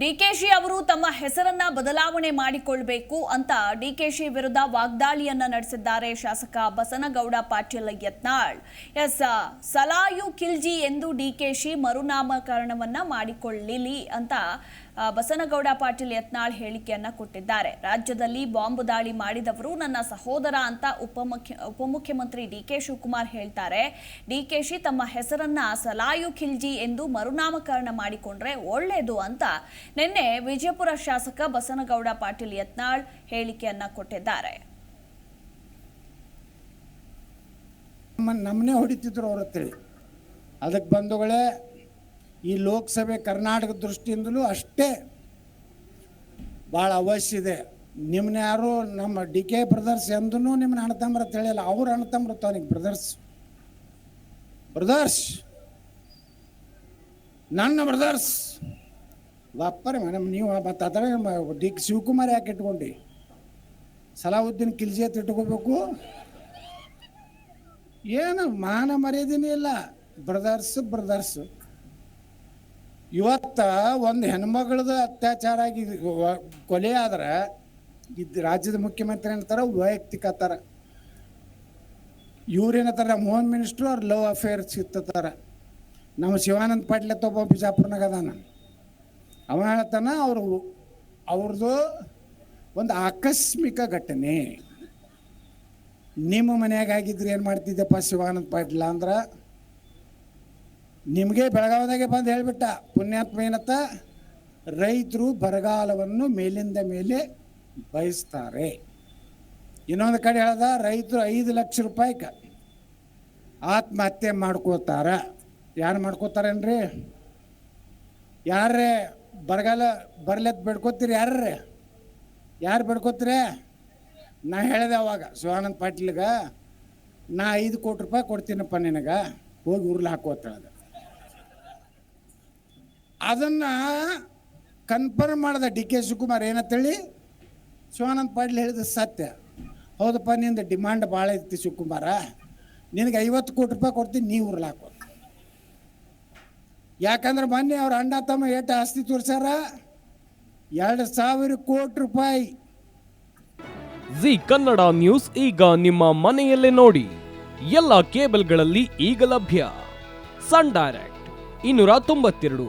ಡಿಕೆಶಿ ಅವರು ತಮ್ಮ ಹೆಸರನ್ನ ಬದಲಾವಣೆ ಮಾಡಿಕೊಳ್ಬೇಕು ಅಂತ ಡಿಕೆಶಿ ವಿರುದ್ಧ ವಾಗ್ದಾಳಿಯನ್ನ ನಡೆಸಿದ್ದಾರೆ ಶಾಸಕ ಬಸನಗೌಡ ಪಾಟೀಲ್ ಯತ್ನಾಳ್. ಎಸ್, ಸಲಾಯು ಕಿಲ್ಜಿ ಎಂದು ಡಿಕೆಶಿ ಮರುನಾಮಕರಣವನ್ನ ಮಾಡಿಕೊಳ್ಳಲಿ ಅಂತ ಬಸನಗೌಡ ಪಾಟೀಲ್ ಯತ್ನಾಳ್ ಹೇಳಿಕೆಯನ್ನ ಕೊಟ್ಟಿದ್ದಾರೆ. ರಾಜ್ಯದಲ್ಲಿ ಬಾಂಬ್ ದಾಳಿ ಮಾಡಿದವರು ನನ್ನ ಸಹೋದರ ಅಂತ ಉಪಮುಖ್ಯ, ಉಪಮುಖ್ಯಮಂತ್ರಿ ಡಿಕೆ ಶಿವಕುಮಾರ್ ಹೇಳ್ತಾರೆ. ಡಿಕೆಶಿ ತಮ್ಮ ಹೆಸರನ್ನ ಸಲಾಯು ಖಿಲ್ಜಿ ಎಂದು ಮರುನಾಮಕರಣ ಮಾಡಿಕೊಂಡ್ರೆ ಒಳ್ಳೆಯದು ಅಂತ ನಿನ್ನೆ ವಿಜಯಪುರ ಶಾಸಕ ಬಸನಗೌಡ ಪಾಟೀಲ್ ಯತ್ನಾಳ್ ಹೇಳಿಕೆಯನ್ನ ಕೊಟ್ಟಿದ್ದಾರೆ. ನಮ್ಮ ನಮ್ಮನ್ನೇ ಹೊಡಿತಿದ್ರು ಅವ್ರ ಅದಕ್ಕೆ ಬಂಧುಗಳೇ ಈ ಲೋಕಸಭೆ ಕರ್ನಾಟಕ ದೃಷ್ಟಿಯಿಂದಲೂ ಅಷ್ಟೇ ಭಾಳ ಅವಶ್ಯ ಇದೆ. ನಿಮ್ಮನ್ನ ಯಾರು ನಮ್ಮ ಡಿ ಕೆ ಬ್ರದರ್ಸ್ ಎಂದೂ ನಿಮ್ಮನ್ನ ಅಣ್ಣತಂಬ್ರ ತಿಳಿಯಲ್ಲ ಅವ್ರು ಅಣ್ಣತಂಬ್ರ ಅವನಿಗೆ ಬ್ರದರ್ಸ್. ಬ್ರದರ್ಸ್, ನನ್ನ ಬ್ರದರ್ಸ್. ಬಪ್ಪರಿ ಮೇಡಮ್ ನೀವು ಮತ್ತು ಅದರ ಡಿ ಕೆ ಶಿವಕುಮಾರ್ ಯಾಕೆ ಇಟ್ಕೊಂಡಿ? ಸಲಾವುದ್ದೀನ್ ಕಿಲ್ಜಿ ಅಂತ ಇಟ್ಕೋಬೇಕು? ಏನು ಮಾನ ಮರ್ಯಾದೆನೇ ಇಲ್ಲ. Brothers brothers. ಇವತ್ತ ಒಂದು ಹೆಣ್ಮಗಳದ ಅತ್ಯಾಚಾರ ಆಗಿ ಕೊಲೆ ಆದ್ರೆ ಇದು ರಾಜ್ಯದ ಮುಖ್ಯಮಂತ್ರಿ ಅಂತಾರ ವೈಯಕ್ತಿಕ ತರ ಇವ್ರೇನತ್ತಾರ ಮೋಹನ್ ಮಿನಿಸ್ಟ್ರು ಅವ್ರ ಲವ್ ಅಫೇರ್ ಸಿಕ್ತಾರ ನಮ್ಮ ಶಿವಾನಂದ ಪಾಟೀಲ್ ಒಬ್ಬ ಬಿಜಾಪುರ್ನಾಗ ಅದಾನ. ಅವ ಹೇಳ್ತಾನ, ಅವರು ಅವ್ರದ್ದು ಒಂದು ಆಕಸ್ಮಿಕ ಘಟನೆ. ನಿಮ್ಮ ಮನ್ಯಾಗ ಆಗಿದ್ರೆ ಏನು ಮಾಡ್ತಿದ್ದೆಪ್ಪ ಶಿವಾನಂದ ಪಾಟೀಲ ಅಂದ್ರೆ ನಿಮಗೆ ಬೆಳಗಾವದಾಗೆ ಬಂದು ಹೇಳಿಬಿಟ್ಟ, ಪುಣ್ಯಾತ್ಮ ಏನತ್ತ? ರೈತರು ಬರಗಾಲವನ್ನು ಮೇಲಿಂದ ಮೇಲೆ ಬಯಸ್ತಾರೆ. ಇನ್ನೊಂದು ಕಡೆ ಹೇಳ್ದ, ರೈತರು ಐದು ಲಕ್ಷ ರೂಪಾಯಿಗೆ ಆತ್ಮಹತ್ಯೆ ಮಾಡ್ಕೋತಾರ. ಯಾರು ಮಾಡ್ಕೋತಾರೇನ್ರಿ? ಯಾರೇ ಬರಗಾಲ ಬರ್ಲತ್ ಬೇಡ್ಕೋತೀರಿ ಯಾರ್ರಿ? ಯಾರು ಬೇಡ್ಕೋತೀರಿ? ನಾ ಹೇಳಿದೆ ಅವಾಗ, ಶಿವಾನಂದ ಪಾಟೀಲ್ಗ, ನಾ ಐದು ಕೋಟಿ ರೂಪಾಯಿ ಕೊಡ್ತೀನಪ್ಪ ನಿನಗೆ, ಹೋಗಿ ಉರ್ಲು ಹಾಕೋತ ಹೇಳ್ದೆ. ಅದನ್ನ ಕನ್ಫರ್ಮ್ ಮಾಡಿದ ಡಿ ಕೆ ಶಿವಕುಮಾರ್, ಏನಂತೇಳಿ? ಶಿವಾನಂದ ಪಾಟೀಲ್ ಹೇಳಿದ ಸತ್ಯ. ಹೌದಪ್ಪ, ನಿಂದು ಡಿಮಾಂಡ್ ಭಾಳ ಐತಿ ಶಿವಕುಮಾರ. ನಿನಗೆ ಐವತ್ತು ಕೋಟಿ ರೂಪಾಯಿ ಕೊಡ್ತೀನಿ ನೀವು ಉರ್ಲು ಹಾಕೋ. ಯಾಕಂದ್ರೆ ಮೊನ್ನೆ ಅವ್ರ ಅಣ್ಣ ತಮ್ಮ ಏಟ ಆಸ್ತಿ ತೋರ್ಸ್ಯಾರ? ಎರಡು ಸಾವಿರ ಕೋಟಿ ರೂಪಾಯಿ. ಜಿ ಕನ್ನಡ ನ್ಯೂಸ್ ಈಗ ನಿಮ್ಮ ಮನೆಯಲ್ಲೇ ನೋಡಿ. ಎಲ್ಲ ಕೇಬಲ್ಗಳಲ್ಲಿ ಈಗ ಲಭ್ಯ. ಸನ್ ಡೈರೆಕ್ಟ್, ಇನ್ನೂರ ತೊಂಬತ್ತೆರಡು.